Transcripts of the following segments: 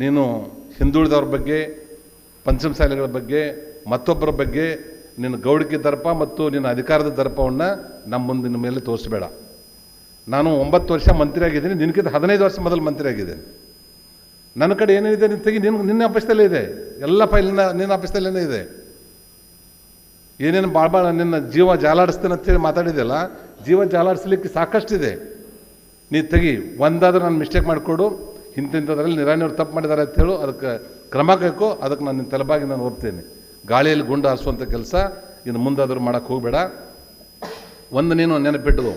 ನೀನು ಹಿಂದುಳಿದವ್ರ ಬಗ್ಗೆ ಪಂಚಮಸಾಲೆಗಳ ಬಗ್ಗೆ, ಮತ್ತೊಬ್ಬರ ಬಗ್ಗೆ ನಿನ್ನ ಗೌಡಿಕೆ ದರ್ಪ ಮತ್ತು ನಿನ್ನ ಅಧಿಕಾರದ ದರ್ಪವನ್ನು ನಮ್ಮ ಮುಂದಿನ ಮೇಲೆ ತೋರಿಸಬೇಡ. ನಾನು ಒಂಬತ್ತು ವರ್ಷ ಮಂತ್ರಿ ಆಗಿದ್ದೀನಿ ನಿನಗಿಂತ ಹದಿನೈದು ವರ್ಷ ಮೊದಲು ಮಂತ್ರಿ ಆಗಿದ್ದೇನೆ. ನನ್ನ ಕಡೆ ಏನೇನಿದೆ ನೀನು ತೆಗಿ, ನಿನ್ನ ನಿನ್ನ ಆಫೀಸ್ದಲ್ಲೇ ಇದೆ. ಎಲ್ಲ ಫೈಲ್ ನಿನ್ನ ನಿನ್ನ ಆಫೀಸ್ದಲ್ಲೇ ಇದೆ. ಏನೇನು ಭಾಳ ಭಾಳ ನಿನ್ನ ಜೀವ ಜಾಲಾಡಿಸ್ತೇನೆ ಅಂತೇಳಿ ಮಾತಾಡಿದೆಯಲ್ಲ, ಜೀವ ಜಾಲಾಡಿಸ್ಲಿಕ್ಕೆ ಸಾಕಷ್ಟಿದೆ. ನೀ ತೆಗಿ, ಒಂದಾದರೂ ನಾನು ಮಿಸ್ಟೇಕ್ ಮಾಡಿಕೊಡು. ಇಂತಿಂಥದ್ರಲ್ಲಿ ನಿರಾಣಿಯವ್ರು ತಪ್ಪು ಮಾಡಿದ್ದಾರೆ ಅಂತ ಹೇಳು, ಅದಕ್ಕೆ ಕ್ರಮ ಕೈಕೋ ಅದಕ್ಕೆ ನಾನು ನಿನ್ನ ತಲೆಬಾಗಿ ನಾನು ಒಪ್ತೇನೆ. ಗಾಳಿಯಲ್ಲಿ ಗುಂಡು ಹಾರಿಸುವಂಥ ಕೆಲಸ, ಇನ್ನು ಮುಂದಾದರೂ ಮಾಡೋಕ್ಕೆ ಹೋಗಬೇಡ. ಒಂದು ನೀನು ನೆನಪಿಟ್ಟು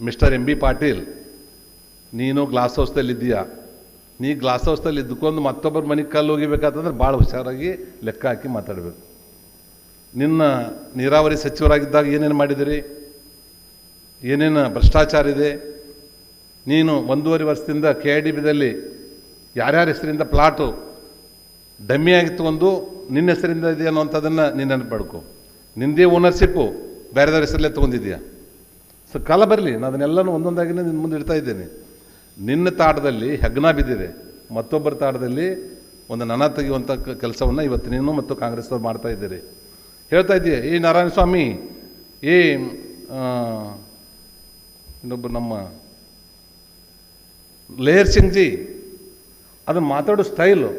ಮಿಸ್ಟರ್ ಎಂ ಬಿ ಪಾಟೀಲ್, ನೀನು ಗ್ಲಾಸ್ ಹೌಸ್ದಲ್ಲಿದ್ದೀಯಾ ನೀ ಗ್ಲಾಸ್ ಹೌಸ್ದಲ್ಲಿ ಇದ್ದುಕೊಂಡು ಮತ್ತೊಬ್ಬರ ಮನೆಗೆ ಕಲ್ಲು ಹೋಗಿಬೇಕಾತಂದ್ರೆ ಭಾಳ ಹುಷಾರಾಗಿ ಲೆಕ್ಕ ಹಾಕಿ ಮಾತಾಡಬೇಕು. ನಿನ್ನ ನೀರಾವರಿ ಸಚಿವರಾಗಿದ್ದಾಗ ಏನೇನು ಮಾಡಿದಿರಿ ಏನೇನು ಭ್ರಷ್ಟಾಚಾರ ಇದೆ? ನೀನು ಒಂದೂವರೆ ವರ್ಷದಿಂದ ಕೆ ಐ ಡಿ ಬಿದಲ್ಲಿ ಯಾರ್ಯಾರ ಹೆಸರಿಂದ ಪ್ಲಾಟು ಡಮ್ಮಿಯಾಗಿ ಒಂದು, ನಿನ್ನ ಹೆಸರಿಂದ ಇದೆ ಅನ್ನೋಂಥದ್ದನ್ನು ನೀನು ನೆನಪಡ್ಕೊ ನಿಂದೇ ಓನರ್ಶಿಪ್ಪು ಬೇರೆದವ್ರ ಹೆಸರಲ್ಲೇ ತೊಗೊಂಡಿದ್ಯಾ ಸೊ ಕಾಲ ಬರಲಿ, ನಾನು ಅದನ್ನೆಲ್ಲನೂ ಒಂದೊಂದಾಗಿನೇ ನಿನ್ನ ಮುಂದೆ ಇಡ್ತಾ ಇದ್ದೇನೆ. ನಿನ್ನ ತಾಟದಲ್ಲಿ ಹೆಗ್ನ ಬಿದ್ದಿದೆ. ಮತ್ತೊಬ್ಬರ ತಾಟದಲ್ಲಿ ಒಂದು ನನ ತೆಗೆಯುವಂಥ ಕೆಲಸವನ್ನು ಇವತ್ತು ನೀನು ಮತ್ತು ಕಾಂಗ್ರೆಸ್ನವ್ರು ಮಾಡ್ತಾ ಇದ್ದೀರಿ. ಹೇಳ್ತಾ ಇದ್ದೀಯ? ಈ ನಾರಾಯಣ ಸ್ವಾಮಿ ಈ ಇನ್ನೊಬ್ಬರು ಇನ್ನೊಬ್ಬ ನಮ್ಮ ಲೇಯರ್ ಸಿಂಗ್ ಜಿ ಅದನ್ನು ಮಾತಾಡೋ ಸ್ಟೈಲು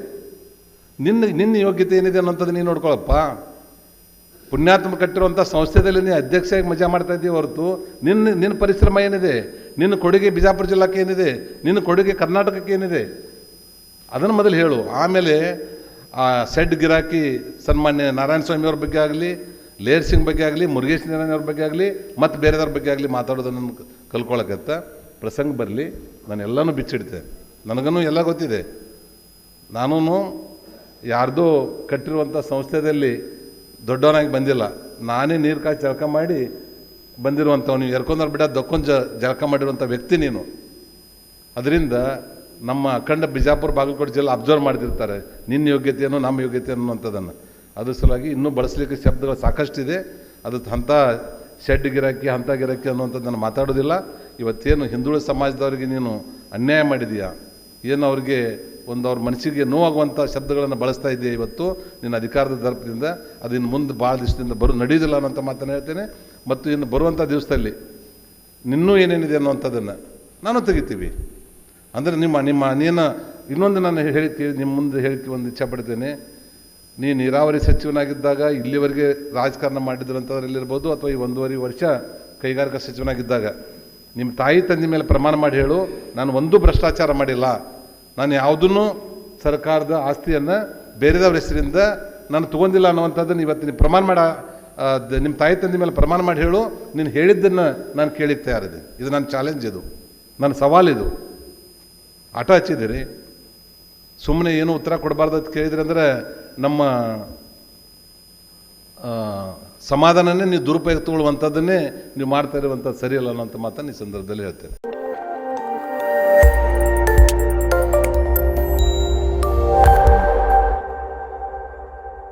ನಿನ್ನ ನಿನ್ನ ಯೋಗ್ಯತೆ ಏನಿದೆ ಅನ್ನೋಂಥದ್ದು ನೀನು ನೋಡ್ಕೊಳಪ್ಪ. ಪುಣ್ಯಾತ್ಮ ಕಟ್ಟಿರುವಂಥ ಸಂಸ್ಥೆದಲ್ಲಿ ನೀನು ಅಧ್ಯಕ್ಷಾಗಿ ಮಜಾ ಮಾಡ್ತಾ ಇದ್ದೀವಿ ಹೊರತು, ನಿನ್ನ ನಿನ್ನ ಪರಿಶ್ರಮ ಏನಿದೆ? ನಿನ್ನ ಕೊಡುಗೆ ಬಿಜಾಪುರ ಜಿಲ್ಲಾಕ್ಕೆ ಏನಿದೆ? ನಿನ್ನ ಕೊಡುಗೆ ಕರ್ನಾಟಕಕ್ಕೆ ಏನಿದೆ? ಅದನ್ನು ಮೊದಲು ಹೇಳು. ಆಮೇಲೆ ಆ ಸೆಡ್ ಗಿರಾಕಿ ಸನ್ಮಾನ್ಯ ನಾರಾಯಣ ಸ್ವಾಮಿ ಅವ್ರ ಬಗ್ಗೆ ಆಗಲಿ, ಲೇರ್ ಸಿಂಗ್ ಬಗ್ಗೆ ಆಗಲಿ, ಮುರುಗೇಶ್ ನಾರಾಯಣ ಅವ್ರ ಬಗ್ಗೆ ಆಗಲಿ, ಮತ್ತು ಬೇರೆದವ್ರ ಬಗ್ಗೆ ಆಗಲಿ ಮಾತಾಡೋದನ್ನು ಕಲ್ಕೊಳಕತ್ತ? ಪ್ರಸಂಗ ಬರಲಿ, ನಾನು ಎಲ್ಲನೂ ಬಿಚ್ಚಿಡ್ತೆ. ನನಗೂ ಎಲ್ಲ ಗೊತ್ತಿದೆ. ನಾನೂ ಯಾರ್ದೋ ಕಟ್ಟಿರುವಂಥ ಸಂಸ್ಥೆಯಲ್ಲಿ ದೊಡ್ಡವನಾಗಿ ಬಂದಿಲ್ಲ. ನಾನೇ ನೀರು ಕಾಯಿ ಜಳಕ ಮಾಡಿ ಬಂದಿರುವಂಥವ್ನು. ನೀವು ಎರ್ಕೊಂಡ್ರೆ ಬಿಡ ದಕ್ಕೊಂದು ಜ, ಜಳಕ ಮಾಡಿರುವಂಥ ವ್ಯಕ್ತಿ ನೀನು. ಅದರಿಂದ ನಮ್ಮ ಅಖಂಡ ಬಿಜಾಪುರ ಬಾಗಲಕೋಟೆ ಜಿಲ್ಲೆ ಅಬ್ಸರ್ವ್ ಮಾಡ್ತಿರ್ತಾರೆ. ನಿನ್ನ ಯೋಗ್ಯತೆಯನ್ನು, ನಮ್ಮ ಯೋಗ್ಯತೆ ಅನ್ನುವಂಥದ್ದನ್ನು. ಅದ್ರ ಸಲುವಾಗಿ ಇನ್ನೂ ಬಳಸಲಿಕ್ಕೆ ಶಬ್ದಗಳು ಸಾಕಷ್ಟಿದೆ. ಅದು ಅಂಥ ಶೆಡ್ ಗಿರಾಕಿ, ಅಂಥ ಗಿರಾಕಿ ಅನ್ನುವಂಥದ್ದನ್ನು ಮಾತಾಡೋದಿಲ್ಲ. ಇವತ್ತೇನು ಹಿಂದುಳಿದ ಸಮಾಜದವರಿಗೆ ನೀನು ಅನ್ಯಾಯ ಮಾಡಿದೀಯಾ? ಏನು ಅವ್ರಿಗೆ ಒಂದು ಅವ್ರ ಮನಸ್ಸಿಗೆ ನೋವಾಗುವಂಥ ಶಬ್ದಗಳನ್ನು ಬಳಸ್ತಾ ಇದೆಯಾ ಇವತ್ತು? ನಿನ್ನ ಅಧಿಕಾರದ ದರ್ಪದಿಂದ, ಅದು ಇನ್ನು ಮುಂದೆ ಭಾಳ ದಿವಸದಿಂದ ಬರೋ, ನಡೆಯೋದಿಲ್ಲ ಅನ್ನೋಂಥ ಮಾತನ್ನು ಹೇಳ್ತೇನೆ. ಮತ್ತು ಇನ್ನು ಬರುವಂಥ ದಿವಸದಲ್ಲಿ ನಿನ್ನೂ ಏನೇನಿದೆ ಅನ್ನುವಂಥದ್ದನ್ನು ನಾನು ತೆಗಿತೀವಿ. ಅಂದರೆ ನಿಮ್ಮ ನಿಮ್ಮ ನೀನು ಇನ್ನೊಂದು ನಾನು ಹೇಳ್ತೀವಿ ನಿಮ್ಮ ಮುಂದೆ ಹೇಳ್ತೀವಿ ಒಂದು ಇಚ್ಛೆ ಪಡ್ತೇನೆ. ನೀ ನೀರಾವರಿ ಸಚಿವನಾಗಿದ್ದಾಗ ಇಲ್ಲಿವರೆಗೆ ರಾಜಕಾರಣ ಮಾಡಿದ್ರಂಥದ್ರಲ್ಲಿರ್ಬೋದು ಅಥವಾ ಈ ಒಂದೂವರೆ ವರ್ಷ ಕೈಗಾರಿಕಾ ಸಚಿವನಾಗಿದ್ದಾಗ. ನಿಮ್ಮ ತಾಯಿ ತಂದೆ ಮೇಲೆ ಪ್ರಮಾಣ ಮಾಡಿ ಹೇಳು, ನಾನು ಒಂದೂ ಭ್ರಷ್ಟಾಚಾರ ಮಾಡಿಲ್ಲ. ನಾನು ಯಾವುದನ್ನು ಸರ್ಕಾರದ ಆಸ್ತಿಯನ್ನು ಬೇರೆದವ್ರ ಹೆಸರಿಂದ ನಾನು ತೊಗೊಂಡಿಲ್ಲ ಅನ್ನುವಂಥದ್ದನ್ನು ಇವತ್ತು ನೀವು ಪ್ರಮಾಣ ಮಾಡ ನಿಮ್ಮ ತಾಯಿ ತಂದೆ ಮೇಲೆ ಪ್ರಮಾಣ ಮಾಡಿ ಹೇಳು, ನೀನು ಹೇಳಿದ್ದನ್ನು ನಾನು ಕೇಳಿದ್ದೆ ತಯಾರಿದೆ ಇದು ನನ್ನ ಚಾಲೆಂಜ್ ಇದು. ನನ್ನ ಸವಾಲಿದು ಆಟ ಹಚ್ಚಿದ್ದೀರಿ. ಸುಮ್ಮನೆ ಏನು ಉತ್ತರ ಕೊಡಬಾರ್ದು ಅಂತ ಕೇಳಿದ್ರಿ ಅಂದರೆ ನಮ್ಮ ಸಮಾಧಾನನೇ ನೀವು ದುರುಪಯೋಗ ತಗೊಳ್ಳುವಂಥದ್ದನ್ನೇ ನೀವು ಮಾಡ್ತಾ ಇರುವಂಥದ್ದು ಸರಿಯಲ್ಲ ಅನ್ನೋಂಥ ಮಾತನ್ನು ಈ ಸಂದರ್ಭದಲ್ಲಿ ಹೇಳ್ತೇನೆ.